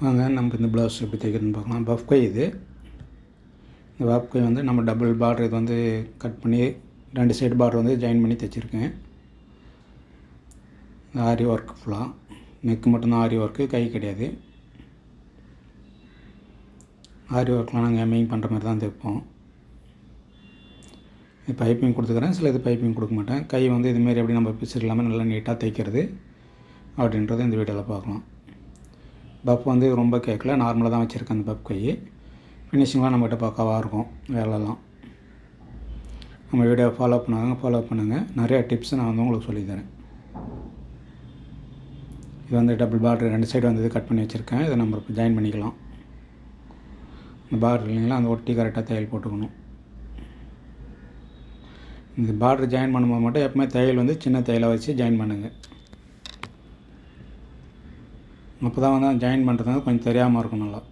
வாங்க நம்ம இந்த ப்ளவுஸ் எப்படி தைக்கிறதுன்னு பார்க்கலாம். பஃப் கை இது. இந்த பஃப்கை வந்து நம்ம டபுள் பார்டர் இது வந்து கட் பண்ணி ரெண்டு சைடு பார்டர் வந்து ஜாயின் பண்ணி தைச்சிருக்கேன். இந்த ஆரி ஒர்க் ஃபுல்லாக நெக்கு மட்டும்தான் ஆரி ஒர்க்கு கை கிடையாது. ஆரி ஒர்க்லாம் நாங்கள் எம்ஐங் பண்ணுற மாதிரி தான் தைப்போம். இது பைப்பிங் கொடுத்துக்கிறேன். சில இது பைப்பிங் கொடுக்க மாட்டேன். கை வந்து இதுமாரி எப்படி நம்ம பிசர் இல்லாமல் நல்லா நீட்டாக தைக்கிறது அப்படின்றத இந்த வீடியோவில் பார்க்கலாம். பப் வந்து ரொம்ப கேட்கல. நார்மலாக தான் வச்சுருக்கேன் அந்த பப் கை. ஃபினிஷிங்லாம் நம்மகிட்ட பக்காவாக இருக்கும் வேலைலாம். நம்ம வீடியோ ஃபாலோ பண்ணாங்க ஃபாலோ பண்ணுங்கள் நிறையா டிப்ஸ் நான் வந்து உங்களுக்கு சொல்லித்தரேன் இது வந்து டபுள் பார்டர் ரெண்டு சைடு வந்து கட் பண்ணி வச்சுருக்கேன். இதை நம்ம ஜாயின் பண்ணிக்கலாம். இந்த பார்டர் இல்லைங்களா? அந்த ஒட்டி கரெக்டாக தையல் போட்டுக்கணும். இந்த பார்டர் ஜாயின் பண்ணும்போது மட்டும் எப்பவுமே தையல் வந்து சின்ன தையலை வச்சு ஜாயின் பண்ணுங்கள் அப்போ தான் வந்து ஜாயின் பண்ணுறது கொஞ்சம் தெரியாமல் இருக்கும் நல்லா.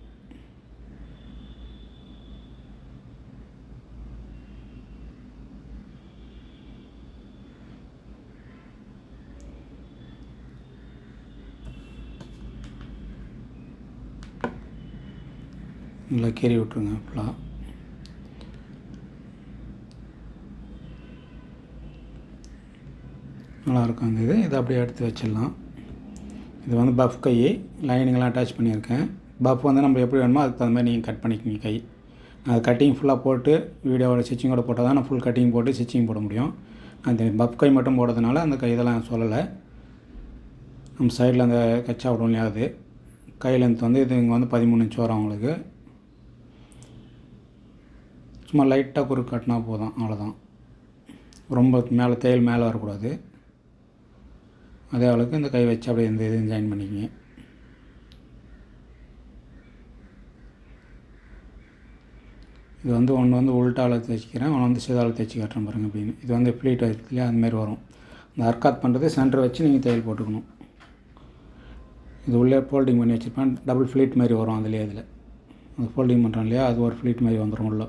நல்லா கீறி விட்ருங்க ஃபுல்லாக நல்லாயிருக்கும் அந்த இது. இதை அப்படியே எடுத்து வச்சிடலாம். இது வந்து பஃப் கை லைனிங்லாம் அட்டாச் பண்ணியிருக்கேன். பஃப் வந்து நம்ம எப்படி வேணுமோ அதுக்கு தகுந்த மாதிரி நீங்கள் கட் பண்ணிக்கோங்க கை. அது கட்டிங் ஃபுல்லாக போட்டு வீடியோவோட ஸ்டிச்சிங்கோட போட்டால் தான் நான் ஃபுல் கட்டிங் போட்டு ஸ்டிச்சிங் போட முடியும். அந்த பஃப் கை மட்டும் போடுறதுனால அந்த கை இதெல்லாம் சொல்லலை. நம்ம சைடில் அந்த கச்சா விடும் இல்லையா அது. கை லென்த் வந்து இது இங்கே வந்து பதிமூணு இன்ச் வரும் அவங்களுக்கு சும்மா லைட்டாக குறுக்கு கட்டினா போதும் அவ்வளோதான் ரொம்ப மேலே தையல் மேலே வரக்கூடாது. அதே அளவுக்கு இந்த கை வச்சு அப்படியே இந்த இதையும் ஜாயின் பண்ணிக்கங்க. இது வந்து ஒன்று வந்து உள்டாவில் தைச்சிக்கிறேன் ஒன்று வந்து சிதாவில் தைச்சி காட்டுறேன் பாருங்கள் அப்படின்னு. இது வந்து ஃப்ளீட் இல்லையா அதுமாரி வரும். இந்த அர்க்காத் பண்ணுறது சென்டர் வச்சு நீங்கள் தையல் போட்டுக்கணும். இது உள்ளே ஃபோல்டிங் பண்ணி வச்சுருப்பேன் டபுள் ஃப்ளீட் மாதிரி வரும் அதுலேயே அதில். அது ஃபோல்டிங் பண்ணுறோம் இல்லையா அது ஒரு ஃப்ளீட் மாதிரி வந்துடும் உள்ளே.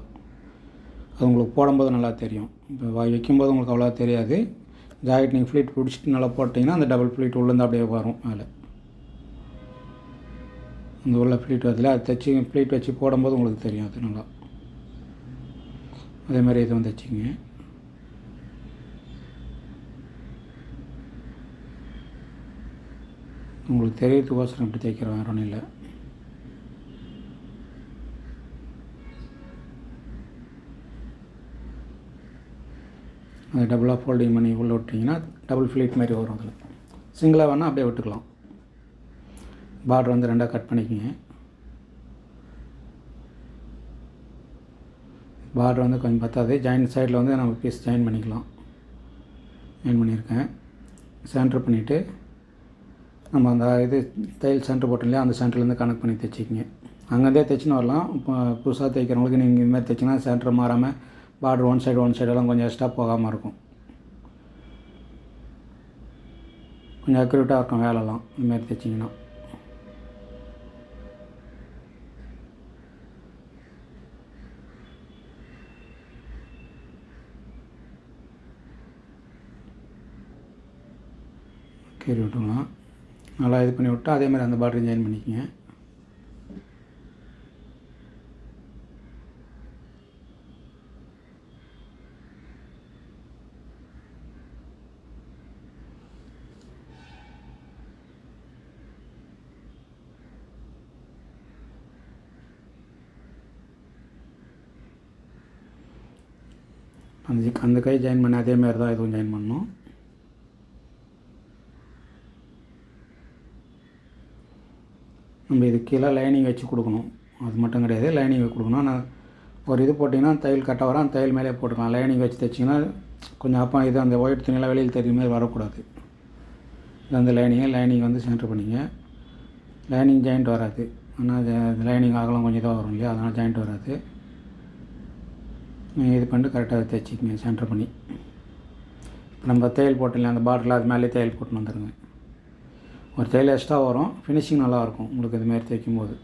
அது உங்களுக்கு போடும்போது நல்லா தெரியும். இப்போ வைக்கும்போது உங்களுக்கு அவ்வளோவா தெரியாது ஜாக்கெட் நீங்கள் ஃப்ளீட் பிடிச்சிட்டு நல்லா போட்டிங்கன்னா அந்த டபுள் ஃப்ளீட் உள்ளேருந்து அப்படியே வரும் மேலே. அந்த உள்ள ஃப்ளீட் வரதுல அது தைச்சி ஃப்ளீட் வச்சு போடும்போது உங்களுக்கு தெரியும் அது நல்லா. அதே மாதிரி இதுவும் தைச்சிங்க. உங்களுக்கு தெரியறதுக்கோசரம் இப்படி தைக்கிறேன் வேறு ஒன்றும் இல்லை அதை டபுளாக ஃபோல்டிங் பண்ணி உள்ளே விட்டிங்கன்னா டபுள் ஃப்ளீட் மாதிரி வரும் அதில் சிங்கிளாக வேணால் அப்படியே விட்டுக்கலாம். பார்டர் வந்து ரெண்டாக கட் பண்ணிக்கோங்க. பார்டர் வந்து கொஞ்சம் பத்தாது. ஜாயின் சைடில் வந்து நம்ம பீஸ் ஜாயின் பண்ணிக்கலாம். ஜாயின் பண்ணியிருக்கேன். சென்டர் பண்ணிவிட்டு நம்ம அந்த இது தையல் சென்டர் போட்டோம் இல்லையா அந்த சென்டர்லேருந்து கனெக்ட் பண்ணி தைச்சிக்கிங்க அங்கேருந்தே தைச்சின்னு வரலாம். இப்போ புதுசாக தைக்கிறவங்களுக்கு நீங்கள் இந்த மாதிரி தைச்சிங்கன்னா சென்டர் மாறாமல் பார்டர் ஒன் சைடு ஒன் சைடெல்லாம் கொஞ்சம் எக்ஸ்ட்ரா போகாமல் இருக்கும். கொஞ்சம் அக்யூரேட்டாக இருக்கும் வேலைலாம் இந்தமாரி தைச்சிங்கன்னா. கீறி விட்டுக்கலாம் நல்லா இது பண்ணி விட்டு அதே மாதிரி அந்த பார்டர் ஜாயின் பண்ணிக்கோங்க. அந்த அந்த கை ஜாயின் பண்ணி அதே மாதிரி தான் இதுவும் ஜாயின் பண்ணணும் நம்ம இது கீழே லைனிங் வச்சு கொடுக்கணும். அது மட்டும் கிடையாது லைனிங் வச்சு கொடுக்கணும். ஆனால் ஒரு இது போட்டிங்கன்னா தையல் கட்ட வரும் அந்த தையல் மேலே போட்டுக்கலாம். லைனிங் வச்சு தைச்சிங்கன்னா கொஞ்சம் அப்போ இது அந்த ஒயிட் துணியெல்லாம் வெளியில் தெரியும் மாதிரி வரக்கூடாது. இது அந்த லைனிங்கை லைனிங் வந்து சென்டர் பண்ணிங்க. லைனிங் ஜாயிண்ட் வராது. ஆனால் லைனிங் ஆகலாம் கொஞ்சம் இதாக வரும் இல்லையா? அதனால் ஜாயிண்ட் வராது. இது பண்ணிட்டு கரெக்டாக தைச்சிக்கங்க சென்டர் பண்ணி. இப்போ நம்ம தையல் போட்டோம் அந்த பாட்டில் அது மேலே தையல் போட்டுன்னு வந்துடுங்க ஒரு தையல் எக்ஸ்ட்ரா வரும் ஃபினிஷிங் நல்லாயிருக்கும் உங்களுக்கு இதுமாரி தைக்கும்போது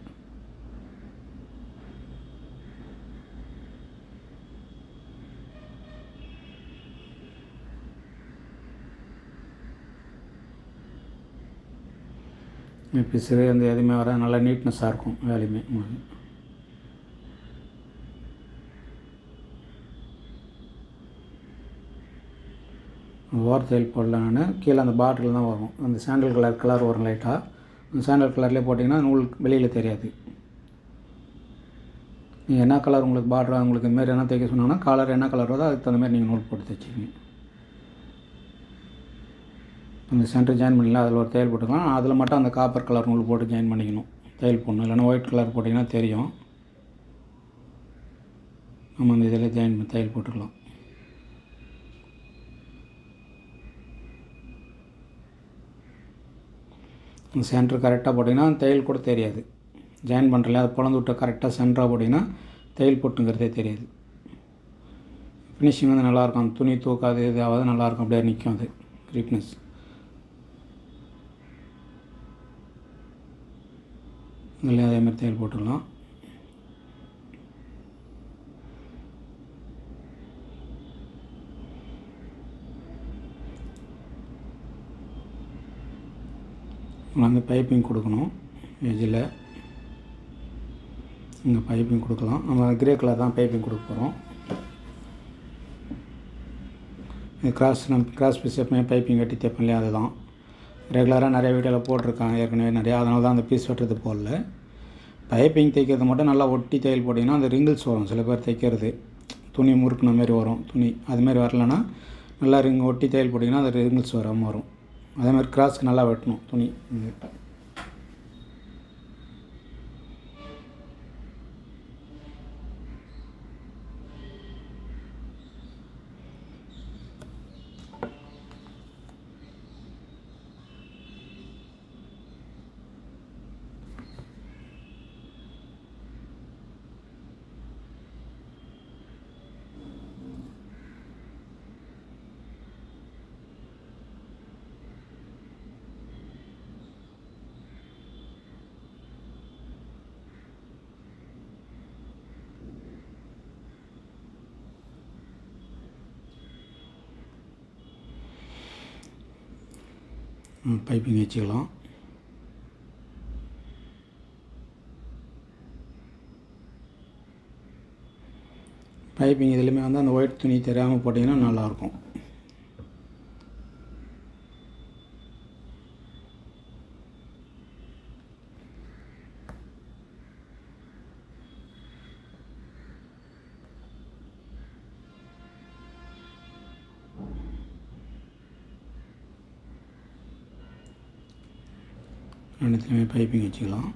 பிசுறு அந்த எதுவுமே வர நல்லா நீட்னஸாக இருக்கும் வேலையுமே உங்களுக்கு. ஓர் தையல் போடலான்னு கீழே அந்த பாட்டில் தான் வரும். அந்த சாண்டல் கலர் கலர் வரும் லைட்டாக அந்த சாண்டல் கலர்லேயே போட்டிங்கன்னா நூல் வெளியில் தெரியாது. நீங்கள் என்ன கலர் உங்களுக்கு பார்டர் உங்களுக்கு இந்த என்ன தைக்க சொன்னாங்கன்னா கலர் என்ன கலர் வருதோ அதுக்கு தகுந்த மாதிரி நீங்கள் நூல் போட்டு தைச்சிங்க அந்த சென்டர் ஜாயின் பண்ணிக்கலாம் அதில் ஒரு தையல் போட்டுக்கலாம். அதில் மட்டும் அந்த காப்பர் கலர் நூல் போட்டு ஜாயின் பண்ணிக்கணும். தையல் போடணும். இல்லைன்னா ஒயிட் கலர் போட்டிங்கன்னா தெரியும். நம்ம அந்த இதில் ஜாயின் பண்ணி தையல் போட்டுக்கலாம். சென்டர் கரெக்டாக போட்டிங்கன்னா தையல் கூட தெரியாது. ஜாயின் பண்ணுறல அது பிளந்து விட்ட கரெக்டாக சென்டராக போட்டிங்கன்னா தையல் போட்டுங்கிறதே தெரியாது. ஃபினிஷிங் வந்து நல்லாயிருக்கும் அந்த துணி தூக்காது இதாவது நல்லாயிருக்கும் அப்படியே நிற்கும் அது. கிரீப்னஸ் இதுலேயும் அதே மாதிரி தையல் போட்டுக்கலாம் வந்து பைப்பிங் கொடுக்கணும். எஜ்ஜில் இங்கே பைப்பிங் கொடுக்கலாம். நம்ம கிரே கலர் தான் பைப்பிங் கொடுக்க போகிறோம் இது கிராஸ் நம்ம கிராஸ் பீஸ் எப்பவுமே பைப்பிங் கட்டி தேப்பேன் இல்லையா? அதுதான். ரெகுலராக நிறைய வீடியோவில் போட்டிருக்காங்க. ஏற்கனவே நிறையா. அதனால தான் அந்த பீஸ் வெட்டுறது போடல. பைப்பிங் தைக்கிறது மட்டும் நல்லா ஒட்டி தையல் போட்டிங்கன்னா அந்த ரிங்கிள்ஸ் வரும். சில பேர் தைக்கிறது துணி முறுக்குன மாதிரி வரும். துணி. அதுமாரி வரலன்னா நல்லா ரிங் ஒட்டி தையல் போட்டிங்கன்னா அந்த ரிங்கிள்ஸ் வராமல் வரும். அதே மாதிரி கிராஸ்க்கு நல்லா வெட்டணும் துணி. பைப்பிங் வச்சுக்கலாம். பைப்பிங் இதுலேயுமே வந்து அந்த ஒயிட் துணி தெரியாமல் போட்டிங்கன்னா நல்லாயிருக்கும். ரெண்டுத்துலையுமே பைப்பிங் வச்சுக்கலாம்.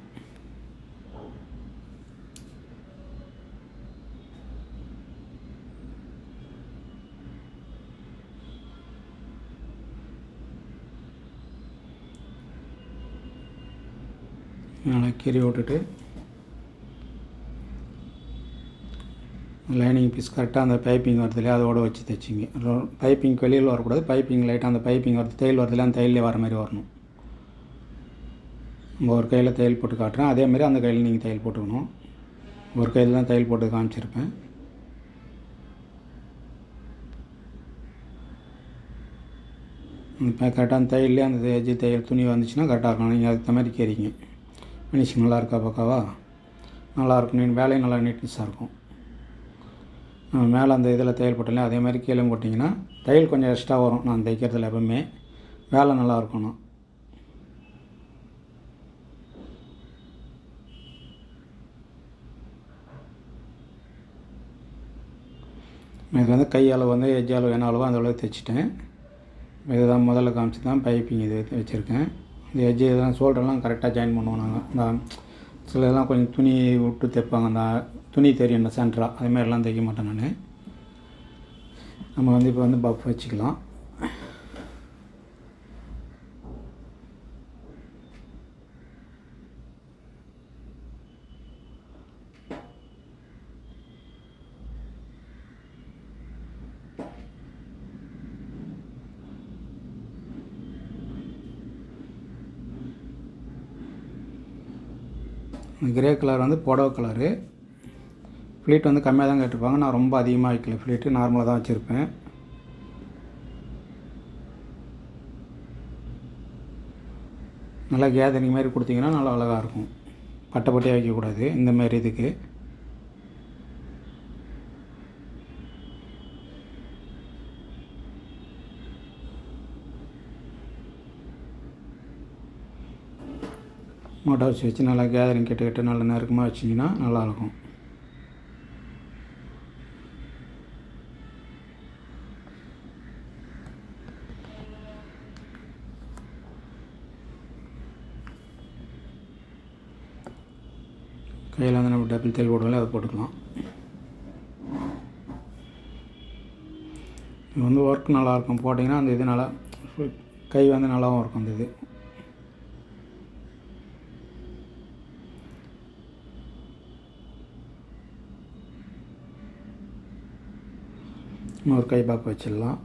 நல்லா கீறி விட்டுட்டு லைனிங் பீஸ் கரெக்டாக அந்த பைப்பிங் வரதுலேயே அதோட வச்சு தைச்சிங்க. பைப்பிங் வெளியில் வரக்கூடாது பைப்பிங் லைட்டாக அந்த பைப்பிங் வரது தையல் வரதுல அந்த தையல்லே வர மாதிரி வரணும். உங்கள் ஒரு கையில் தையல் போட்டு காட்டுறேன். அதேமாரி அந்த கையில் நீங்கள் தையல் போட்டுக்கணும். ஒரு கையில் தான் தையல் போட்டு காமிச்சிருப்பேன். இப்போ கரெக்டாக அந்த தையல்லே அந்த எஜ்ஜு தையல் துணி வந்துச்சுன்னா கரெக்டாக இருக்கும். நீங்கள் அதுக்கு மாதிரி கேறீங்க. ஃபினிஷிங் நல்லா இருக்கா பக்காவா? நல்லாயிருக்கும் நீ வேலையும் நல்லா நீட்னஸாக இருக்கும். மேலே அந்த இதில் தையல் போட்டல அதே மாதிரி கீழே போட்டிங்கன்னா தையல் கொஞ்சம் எக்ஸ்ட்ரா வரும். நான் தைக்கிறதுல எப்பவுமே. வேலை நல்லா இருக்கணும். இது வந்து கையால் வந்து எஜ் அளவு என்ன அளவோ அந்த அளவுக்கு தைச்சிட்டேன். இதுதான் முதல்ல காமிச்சு தான் பைப்பிங் இது வச்சுருக்கேன். இந்த எஜ்ஜு இதெல்லாம் ஷோல்டர்லாம் கரெக்டாக ஜாயின் பண்ணுவோம் நாங்கள் இந்த சில இதெல்லாம் கொஞ்சம் துணி விட்டு தைப்பாங்க அந்த துணி தெரியும் இந்த சென்டராக அதுமாதிரிலாம் தைக்க மாட்டேன் நான். நம்ம வந்து இப்போ வந்து பஃப் வச்சுக்கலாம். கிரே கலர் வந்து புடவை கலரு ஃப்ளீட் வந்து கம்மியாக தான் கேட்டிருப்பாங்க நான் ரொம்ப அதிகமாக வைக்கல ஃப்ளீட்டு நார்மலாக தான் வச்சுருப்பேன். நல்லா கேதரிங் மாதிரி கொடுத்தீங்கன்னா நல்லா அழகாக இருக்கும். பட்டை பட்டையாக வைக்கக்கூடாது. இந்தமாரி இதுக்கு. மோட்டார் வச்சு வச்சு நல்லா கேதரிங் கிட்டக்கிட்ட நல்லா நெருக்கமாக வச்சிங்கன்னா நல்லாயிருக்கும். கையில் வந்து நம்ம டபுள் தேல் போடுவோம்ல அதை போட்டுக்கலாம். இது வந்து ஒர்க் நல்லாயிருக்கும். போட்டிங்கன்னா அந்த இது நல்லா கை வந்து நல்லாவும் இருக்கும் அந்த இது. இன்னொரு கை பாக்கு வச்சிடலாம்.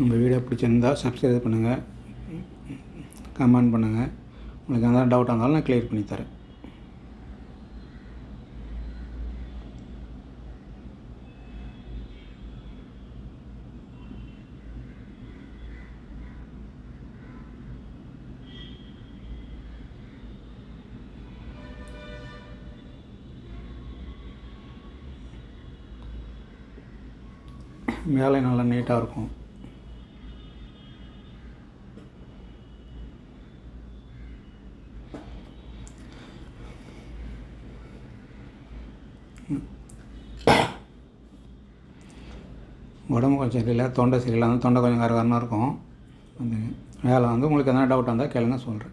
உங்கள் வீடியோ பிடிச்சிருந்தா சப்ஸ்கிரைப் பண்ணுங்கள் கமெண்ட் பண்ணுங்கள் உங்களுக்கு எந்த டவுட்டாக இருந்தாலும் நான் கிளியர் பண்ணி தரேன். வேலை நல்லா நீட்டாக இருக்கும். கொஞ்சம் சரியில்லை. தொண்டை சரியில்லை அந்த தொண்டை கொஞ்சம் கரகரன்னு இருக்கும். அந்த வேலை வந்து உங்களுக்கு எதனா டவுட் இருந்தால் கேளுங்க சொல்கிறேன்